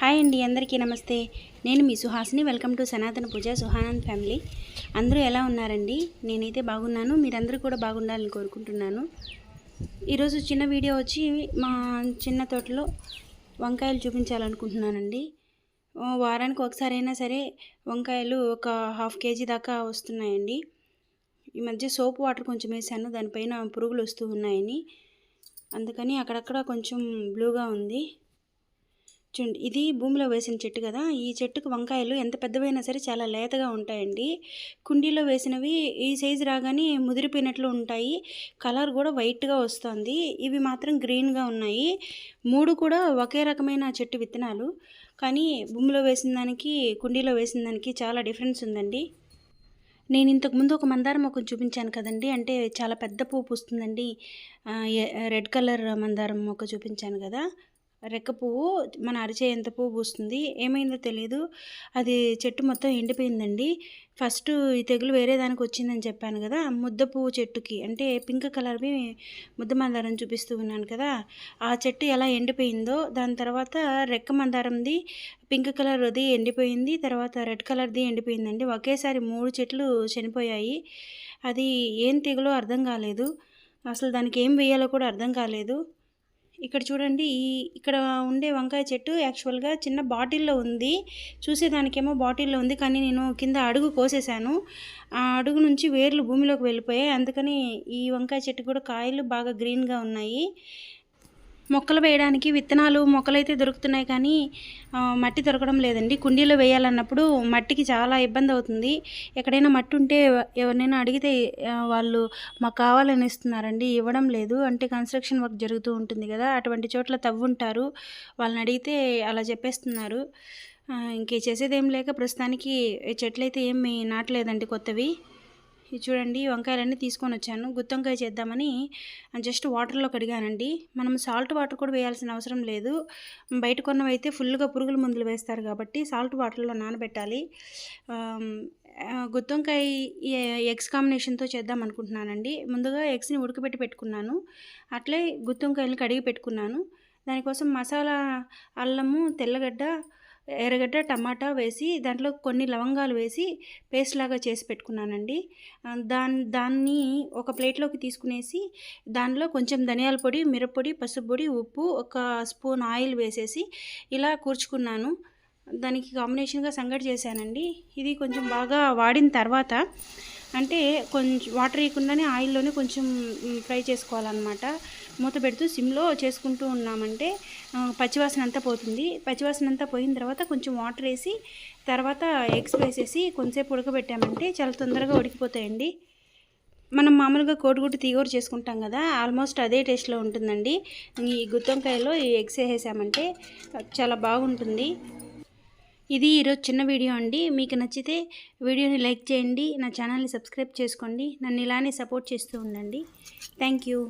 Hi అండి అందరికీ నమస్తే. నేను మీ సుహాసిని. వెల్కమ్ టు సనాతన పూజ సుహానంద్ ఫ్యామిలీ. అందరూ ఎలా ఉన్నారండి? నేనైతే బాగున్నాను. మీరందరూ కూడా బాగుండాలని కోరుకుంటున్నాను. ఈరోజు చిన్న వీడియో వచ్చి మా చిన్న తోటలో వంకాయలు చూపించాలనుకుంటున్నానండి. వారానికి ఒకసారి అయినా సరే వంకాయలు ఒక హాఫ్ కేజీ దాకా వస్తున్నాయండి. ఈ మధ్య సోప్ వాటర్ కొంచెం వేసాను. దానిపైన పురుగులు వస్తూ ఉన్నాయని. అందుకని అక్కడక్కడ కొంచెం బ్లూగా ఉంది. చూడండి ఇది భూమిలో వేసిన చెట్టు కదా. ఈ చెట్టుకు వంకాయలు ఎంత పెద్దవైనా సరే చాలా లేతగా ఉంటాయండి. కుండీలో వేసినవి ఈ సైజు రాగానే ముదిరిపోయినట్లు ఉంటాయి. కలర్ కూడా వైట్గా వస్తుంది. ఇవి మాత్రం గ్రీన్గా ఉన్నాయి. మూడు కూడా ఒకే రకమైన చెట్టు విత్తనాలు. కానీ భూమిలో వేసిన దానికి కుండీలో వేసిన దానికి చాలా డిఫరెన్స్ ఉందండి. నేను ఇంతకుముందు ఒక మందారం మొక్కను చూపించాను కదండి. అంటే చాలా పెద్ద పువ్వు పూస్తుందండి. రెడ్ కలర్ మందారం మొక్క చూపించాను కదా. రెక్క పువ్వు మన అరిచే ఎంత పువ్వు పూస్తుంది. ఏమైందో తెలియదు అది చెట్టు మొత్తం ఎండిపోయిందండి. ఫస్ట్ ఈ తెగులు వేరే దానికి వచ్చిందని చెప్పాను కదా ముద్ద పువ్వు చెట్టుకి అంటే పింక్ కలర్వి ముద్ద మందారం చూపిస్తూ ఉన్నాను కదా ఆ చెట్టు ఎలా ఎండిపోయిందో దాని తర్వాత రెక్క మందారంది పింక్ కలర్ది ఎండిపోయింది తర్వాత రెడ్ కలర్ది ఎండిపోయిందండి. ఒకేసారి మూడు చెట్లు చనిపోయాయి. అది ఏం తెగులో అర్థం కాలేదు. అసలు దానికి ఏం వేయాలో కూడా అర్థం కాలేదు. ఇక్కడ చూడండి ఈ ఇక్కడ ఉండే వంకాయ చెట్టు యాక్చువల్గా చిన్న బాటిల్లో ఉంది. చూసేదానికేమో బాటిల్లో ఉంది కానీ నేను కింద అడుగు కోసేసాను ఆ అడుగు నుంచి వేర్లు భూమిలోకి వెళ్ళిపోయాయి. అందుకని ఈ వంకాయ చెట్టు కూడా కాయలు బాగా గ్రీన్గా ఉన్నాయి. మొక్కలు వేయడానికి విత్తనాలు మొక్కలైతే దొరుకుతున్నాయి కానీ మట్టి దొరకడం లేదండి. కుండీలో వేయాలన్నప్పుడు మట్టికి చాలా ఇబ్బంది అవుతుంది. ఎక్కడైనా మట్టి ఉంటే ఎవరినైనా అడిగితే వాళ్ళు మాకు కావాలని ఇస్తున్నారండి ఇవ్వడం లేదు. అంటే కన్స్ట్రక్షన్ వర్క్ జరుగుతూ ఉంటుంది కదా అటువంటి చోట్ల తవ్వుంటారు వాళ్ళని అడిగితే అలా చెప్పేస్తున్నారు. ఆ, ఇంకే చేసేదేం లేక ప్రస్తుతానికి చెట్లయితే ఏమి నాటలేదండి కొత్తవి. ఇది చూడండి వంకాయలన్నీ తీసుకొని వచ్చాను. గుత్తొంకాయ చేద్దామని జస్ట్ వాటర్లో కడిగానండి. మనం సాల్ట్ వాటర్ కూడా వేయాల్సిన అవసరం లేదు. బయట కొన్నవైతే ఫుల్గా పురుగుల మందులు వేస్తారు కాబట్టి సాల్ట్ వాటర్లో నానబెట్టాలి. ఆమ్, గుత్తొంకాయ ఎగ్స్ కాంబినేషన్తో చేద్దాం అనుకుంటున్నానండి. ముందుగా ఎగ్స్ని ఉడకబెట్టి పెట్టుకున్నాను. అట్లే గుత్తొంకాయలు కడిగి పెట్టుకున్నాను. దానికోసం మసాలా అల్లము తెల్లగడ్డ ఎర్రగడ్డ టమాటా వేసి దాంట్లో కొన్ని లవంగాలు వేసి పేస్ట్ లాగా చేసి పెట్టుకున్నానండి. దాని దాన్ దాన్ని ఒక ప్లేట్లోకి తీసుకునేసి దానిలో కొంచెం ధనియాల పొడి మిరప్పొడి పసుపు పొడి ఉప్పు ఒక స్పూన్ ఆయిల్ వేసేసి ఇలా కూర్చుకున్నాను. దానికి కాంబినేషన్గా సంగటి చేశానండి. ఇది కొంచెం బాగా వాడిన తర్వాత అంటే కొంచెం వాటర్ వేయకుండానే ఆయిల్లోనే కొంచెం ఫ్రై చేసుకోవాలన్నమాట. మూత పెడుతూ సిమ్లో చేసుకుంటూ ఉన్నామంటే పచ్చివాసన అంతా పోతుంది. పచ్చివాసన అంతా పోయిన తర్వాత కొంచెం వాటర్ వేసి తర్వాత ఎగ్స్ వేసేసి కొంచెంసేపు ఉడకబెట్టామంటే చాలా తొందరగా ఉడికిపోతాయండి. మనం మామూలుగా కోడిగుడ్డు తీగూర చేసుకుంటాం కదా ఆల్మోస్ట్ అదే టేస్ట్లో ఉంటుందండి. ఈ గుత్తొంకాయలో ఈ ఎగ్స్ వేసేసామంటే చాలా బాగుంటుంది. ఇది ఈరోజు చిన్న వీడియో అండి. మీకు నచ్చితే వీడియోని లైక్ చేయండి. నా ఛానల్ని సబ్స్క్రైబ్ చేసుకోండి. నన్ను ఇలానే సపోర్ట్ చేస్తూ ఉండండి. Thank you.